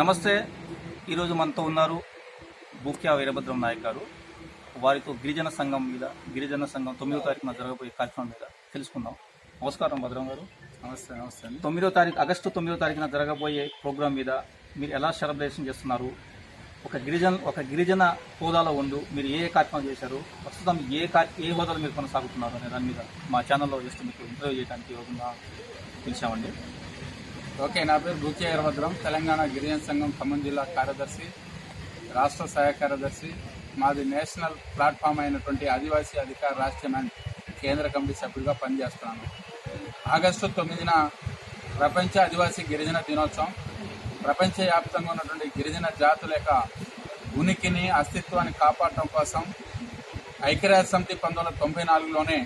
నమస్తే. ఈరోజు మనతో ఉన్నారు బూక్యా వీరభద్రం నాయక్ గారు వారితో గిరిజన సంఘం మీద గిరిజన సంఘం తొమ్మిదో తారీఖున జరగబోయే కార్యక్రమం మీద తెలుసుకుందాం. నమస్కారం భద్రం గారు. నమస్తే నమస్తే అండి. తొమ్మిదో తారీఖు ఆగస్టు తొమ్మిదో తారీఖున జరగబోయే ప్రోగ్రాం మీద మీరు ఎలా సెలబ్రేషన్ చేస్తున్నారు? ఒక గిరిజన ఒక గిరిజన హోదాలో ఉండు మీరు ఏ ఏ కార్యక్రమం చేశారు? ప్రస్తుతం ఏ ఏ హోదాలో మీరు కొనసాగుతున్నారు అనే దాని మీద మా ఛానల్లో జస్ట్ మీకు ఇంటర్వ్యూ చేయడానికి రోజున పిలిచామండి. ఓకే నా పేరు భూకే వీరభద్రం తెలంగాణ గిరిజన సంఘం ఖమ్మం జిల్లా కార్యదర్శి రాష్ట్ర సహాయ కార్యదర్శి మాది నేషనల్ ప్లాట్ఫామ్ అయినటువంటి ఆదివాసీ అధికార రాష్ట్రం కేంద్ర కమిటీ సభ్యుడిగా పనిచేస్తున్నాను. ఆగస్టు తొమ్మిదిన ప్రపంచ ఆదివాసీ గిరిజన దినోత్సవం. ప్రపంచవ్యాప్తంగా ఉన్నటువంటి గిరిజన జాతుల యొక్క ఉనికిని అస్తిత్వాన్ని కాపాడటం కోసం ఐక్యరాజ్య సమితి పంతొమ్మిది వందల తొంభై నాలుగులోనే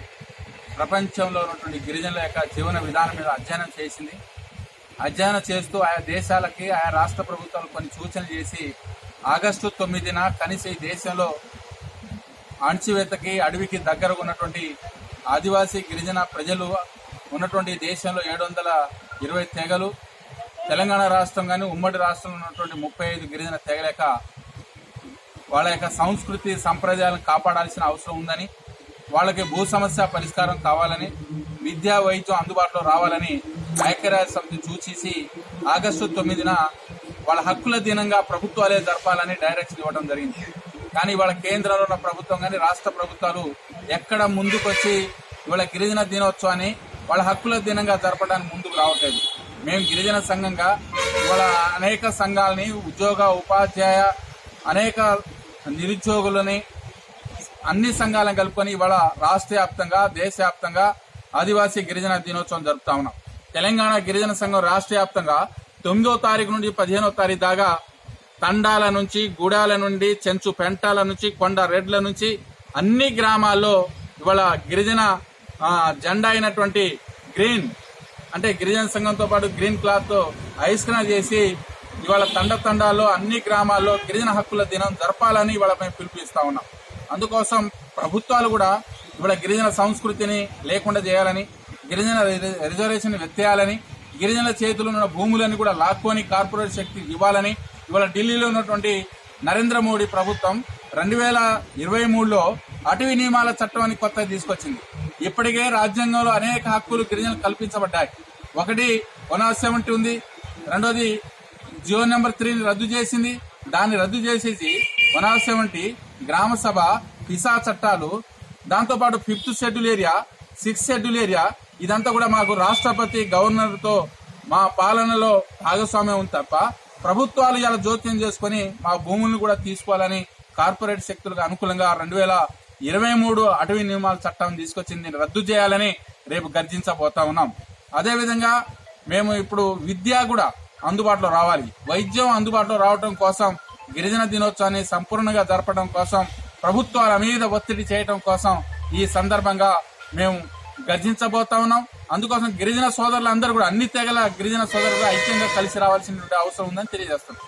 ప్రపంచంలో ఉన్నటువంటి గిరిజనుల యొక్క జీవన విధానం మీద అధ్యయనం చేసింది. అధ్యయనం చేస్తూ ఆయా దేశాలకి ఆయా రాష్ట్ర ప్రభుత్వాలు కొన్ని సూచనలు చేసి ఆగస్టు తొమ్మిదిన కనీసం ఈ దేశంలో అణచివేతకి అడవికి దగ్గరగా ఉన్నటువంటి ఆదివాసీ గిరిజన ప్రజలు ఉన్నటువంటి దేశంలో ఏడు వందల ఇరవై తెగలు తెలంగాణ రాష్ట్రం కానీ ఉమ్మడి రాష్ట్రంలో ఉన్నటువంటి ముప్పై ఐదు గిరిజన తెగలేక వాళ్ళ యొక్క సంస్కృతి సంప్రదాయాలను కాపాడాల్సిన అవసరం ఉందని వాళ్ళకి భూ సమస్య పరిష్కారం కావాలని విద్యా వైద్యం అందుబాటులో రావాలని ఐక్యరాజ్య సమితి సూచించి ఆగస్టు తొమ్మిదిన వాళ్ళ హక్కుల దినంగా ప్రభుత్వాలే జరపాలని డైరెక్షన్ ఇవ్వడం జరిగింది. కానీ వాళ్ళ కేంద్రంలో ఉన్న ప్రభుత్వం కానీ రాష్ట్ర ప్రభుత్వాలు ఎక్కడ ముందుకొచ్చి ఇవాళ గిరిజన దినోత్సవాన్ని వాళ్ళ హక్కుల దినంగా జరపడానికి ముందుకు రావట్లేదు. మేము గిరిజన సంఘంగా ఇవాళ అనేక సంఘాలని ఉద్యోగ ఉపాధ్యాయ అనేక నిరుద్యోగులని అన్ని సంఘాలను కలుపుకొని ఇవాళ రాష్ట్ర వ్యాప్తంగా దేశవ్యాప్తంగా ఆదివాసీ గిరిజన దినోత్సవం జరుపుతా ఉన్నాం. తెలంగాణ గిరిజన సంఘం రాష్ట్ర వ్యాప్తంగా తొమ్మిదో తారీఖు నుండి పదిహేనో తారీఖు దాకా తండాల నుంచి గూడాల నుండి చెంచు పెంటాల నుంచి కొండ రెడ్ల నుంచి అన్ని గ్రామాల్లో ఇవాళ గిరిజన జెండా అయినటువంటి గ్రీన్ అంటే గిరిజన సంఘంతో పాటు గ్రీన్ క్లాత్తో తో చేసి ఇవాళ తండ తండాల్లో అన్ని గ్రామాల్లో గిరిజన హక్కుల దినం జరపాలని ఇవాళ మేము పిలుపునిస్తా ఉన్నాం. అందుకోసం ప్రభుత్వాలు కూడా ఇవాళ గిరిజన సంస్కృతిని లేకుండా చేయాలని గిరిజన రిజర్వేషన్ ఎత్తేయాలని గిరిజనుల చేతిలో ఉన్న భూములని కూడా లాక్కొని కార్పొరేట్ శక్తి ఇవ్వాలని ఇవాళ ఢిల్లీలో ఉన్నటువంటి నరేంద్ర మోడీ ప్రభుత్వం రెండు వేల ఇరవై మూడులో అటవీ నియమాల చట్టం అని కొత్తది తీసుకొచ్చింది. ఇప్పటికే రాజ్యాంగంలో అనేక హక్కులు గిరిజనలు కల్పించబడ్డాయి. ఒకటి వన్ సెవెంటీ ఉంది రెండోది జియో నెంబర్ త్రీని రద్దు చేసింది. దాన్ని రద్దు చేసేసి వన్ సెవెంటీ గ్రామ సభ పిసా చట్టాలు దాంతోపాటు fifth schedule area sixth schedule area ఇదంతా కూడా మాకు రాష్ట్రపతి గవర్నర్తో మా పాలనలో భాగస్వామ్యం ఉంది తప్ప ప్రభుత్వాలు ఇలా జోక్యం చేసుకుని మా భూములను కూడా తీసుకోవాలని కార్పొరేట్ శక్తులకు అనుకూలంగా రెండు వేల ఇరవై మూడు అటవీ నియమాల చట్టం తీసుకొచ్చింది రద్దు చేయాలని రేపు గర్జించబోతా ఉన్నాం. అదేవిధంగా మేము ఇప్పుడు విద్య కూడా అందుబాటులో రావాలి. వైద్యం అందుబాటులో రావడం కోసం గిరిజన దినోత్సవాన్ని సంపూర్ణంగా జరపడం కోసం ప్రభుత్వాల మీద ఒత్తిడి చేయటం కోసం ఈ సందర్భంగా మేము గర్జించబోతా ఉన్నాం. అందుకోసం గిరిజన సోదరులందరూ కూడా అన్ని తెగల గిరిజన సోదరులు ఐక్యంగా కలిసి రావాల్సిన అవసరం ఉందని తెలియజేస్తున్నాం.